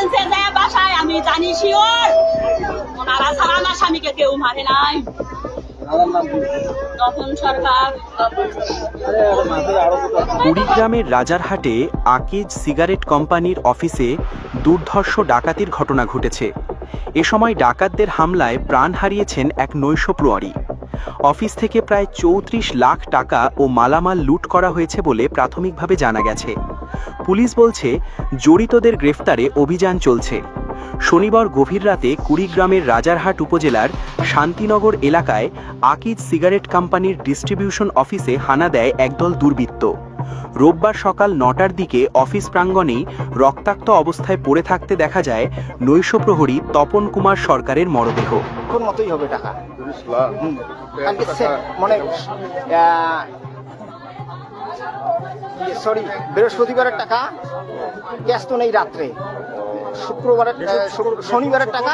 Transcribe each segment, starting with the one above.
বলছে যে বাসায় আমি জানি শিওর। ওনারা ছাড়া আমার স্বামীকে কেউ মারে নাই। কুড়িগ্রামের রাজারহাটে আকিজ সিগারেট কোম্পানির অফিসে দুর্ধর্ষ ডাকাতির ঘটনা ঘটেছে। এ সময় ডাকাতদের হামলায় প্রাণ হারিয়েছেন এক নৈশ প্রহরী। অফিস থেকে প্রায় চৌত্রিশ লাখ টাকা ও মালামাল লুট করা হয়েছে বলে প্রাথমিকভাবে জানা গেছে। পুলিশ বলছে, জড়িতদের গ্রেফতারে অভিযান চলছে। শনিবার গভীর রাতে কুড়িগ্রামের রাজারহাট উপজেলার শান্তিনগর এলাকায় আকিজ সিগারেট কোম্পানির ডিস্ট্রিবিউশন অফিসে হানা দেয় একদল দুর্বৃত্ত। রোববার সকাল নটার দিকে অফিস প্রাঙ্গণেই রক্তাক্ত অবস্থায় পড়ে থাকতে দেখা যায় নৈশ প্রহরী তপন কুমার সরকারের মরদেহ। মতোই হবে টাকা। মানে সরি বৃহস্পতিবারের টাকা ক্যাশ তো নেই রাত্রে। শুক্রবারের শনিবারের টাকা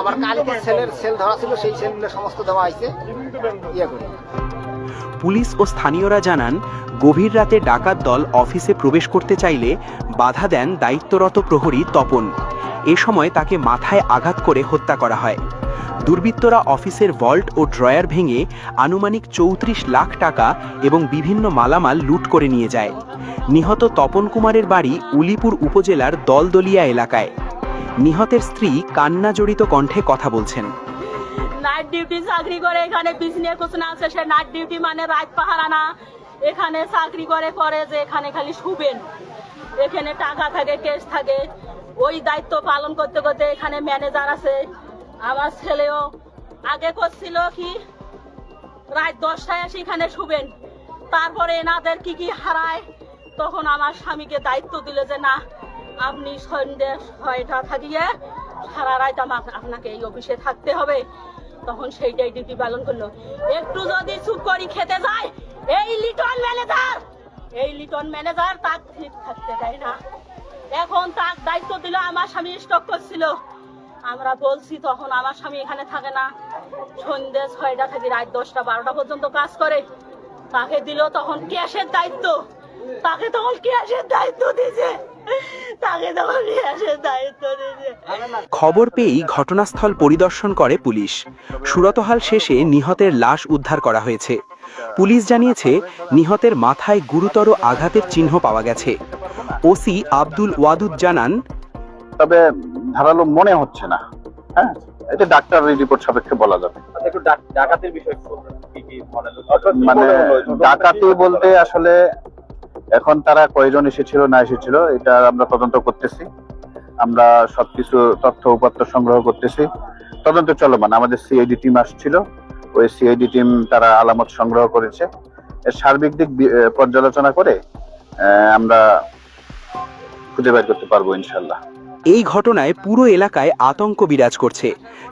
আবার কালকে সেলের সেল ধরা ছিল, সেই সেলগুলো সমস্ত দেওয়া হয়েছে। ইয়ে করে। পুলিশ ও স্থানীয়রা জানান, গভীর রাতে ডাকাত দল অফিসে প্রবেশ করতে চাইলে বাধা দেন দায়িত্বরত প্রহরী তপন। এ সময় তাকে মাথায় আঘাত করে হত্যা করা হয়। দুর্বৃত্তরা অফিসের ভল্ট ও ড্রয়ার ভেঙে আনুমানিক চৌত্রিশ লাখ টাকা এবং বিভিন্ন মালামাল লুট করে নিয়ে যায়। নিহত তপন কুমারের বাড়ি উলিপুর উপজেলার দলদলিয়া এলাকায়। নিহতের স্ত্রী কান্না জড়িত কণ্ঠে কথা বলছেন। নাইট ডিউটি চাকরি করে, এখানে বিজনেস কোচনা আছে, সে নাইট ডিউটি মানে রাত পাহারা না। এখানে চাকরি করে করে যে এখানে খালি শুবেন। এখানে টাকা থাকে কেস থাকে। ওই দায়িত্ব পালন করতে করতে এখানে ম্যানেজার আছে। আমার ছেলেও আগে করছিল কি? রাত দশটায় এসে এখানে শুবেন। তারপরে এনাদের কি কি হারায়? তখন আমার স্বামীকে দায়িত্ব দিলে যে, না, আপনি সন্ধ্যে ছয়টা থাকিয়ে সারা রাত আমাকে, আপনাকে এই অফিসে থাকতে হবে। তখন সেইটাই ডিউটি পালন করল। একটু যদি চুপ করি খেতে যায় এই লিটন ম্যানেজার, এই লিটন ম্যানেজার তাক ঠিক থাকতে দেয় না। এখন তাক দায়িত্ব দিল, আমার স্বামী স্টক করছিল। আমরা বলছি তখন আমার স্বামী এখানে থাকে না। সন্ধ্যে ছয়টা থেকে রাত দশটা বারোটা পর্যন্ত কাজ করে। তাকে দিল তখন ক্যাশের দায়িত্ব। তাকে তখন ক্যাশের দায়িত্ব দিয়েছে। খবর পেয়েই ঘটনাস্থল পরিদর্শন করে পুলিশ। সুরতহাল শেষে নিহতের লাশ উদ্ধার করা হয়েছে। পুলিশ জানিয়েছে নিহতের মাথায় গুরুতর আঘাতের চিহ্ন পাওয়া গেছে। ওসি আব্দুল ওয়াদুদ জানান তবে ধারালো মনে হচ্ছে না। হ্যাঁ? এটা ডাক্তারের রিপোর্ট সাপেক্ষে বলা যাবে। ডাকাতির বিষয় কি মনে ডাকাতি বলতে আসলে এখন তারা কয়জন এসেছিল না এসেছিল এটা আমরা তদন্ত করতেছি। আমরা সবকিছু তথ্য উপাত্ত সংগ্রহ করতেছি। তদন্ত চলমান। আমাদের সিআইডি টিম আসছিল। ওই সিআইডি টিম তারা আলামত সংগ্রহ করেছে। এর সার্বিক দিক পর্যালোচনা করে আহ, আমরা খুঁজে বের করতে পারব ইনশাল্লাহ এই ঘটনায় পুরো এলাকায় আতঙ্ক বিরাজ করছে।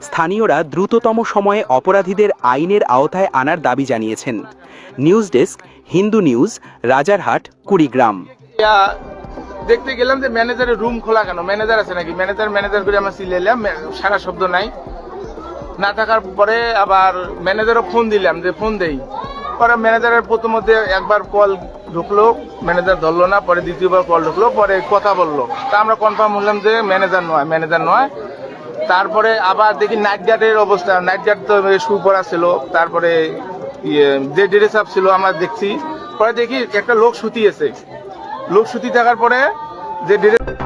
স্থানীয়রা দ্রুততম সময়ে অপরাধীদের আইনের আওতায় আনার দাবি জানিয়েছেন। News desk, Hindu news, Rajarhat, Kurigram. দেখতে গেলাম যে ম্যানেজারের রুম খোলা কেন? ম্যানেজার আছে নাকি? ম্যানেজার ম্যানেজার করে আমরা সিলাইলাম এলাম সারা শব্দ নাই। না থাকার পরে আবার ম্যানেজারও ফোন দিলাম যে ফোন দেই। পরে ম্যানেজারের প্রথমতে একবার কল ঢুকলো ম্যানেজার ধরলো না, পরে দ্বিতীয়বার কল ঢুকলো, পরে কথা বলল। তা আমরা কনফার্ম হলাম যে ম্যানেজার নয় ম্যানেজার নয়। তারপরে আবার দেখি নাইট গার্ডের অবস্থা। নাইট গার্ড তো শু পরা ছিল, তারপরে ইয়ে যে ড্রেস আপ ছিল, আমরা দেখছি। পরে দেখি একটা লোক সুতিয়েছে লোক সুতি থাকার পরে যে ড্রেস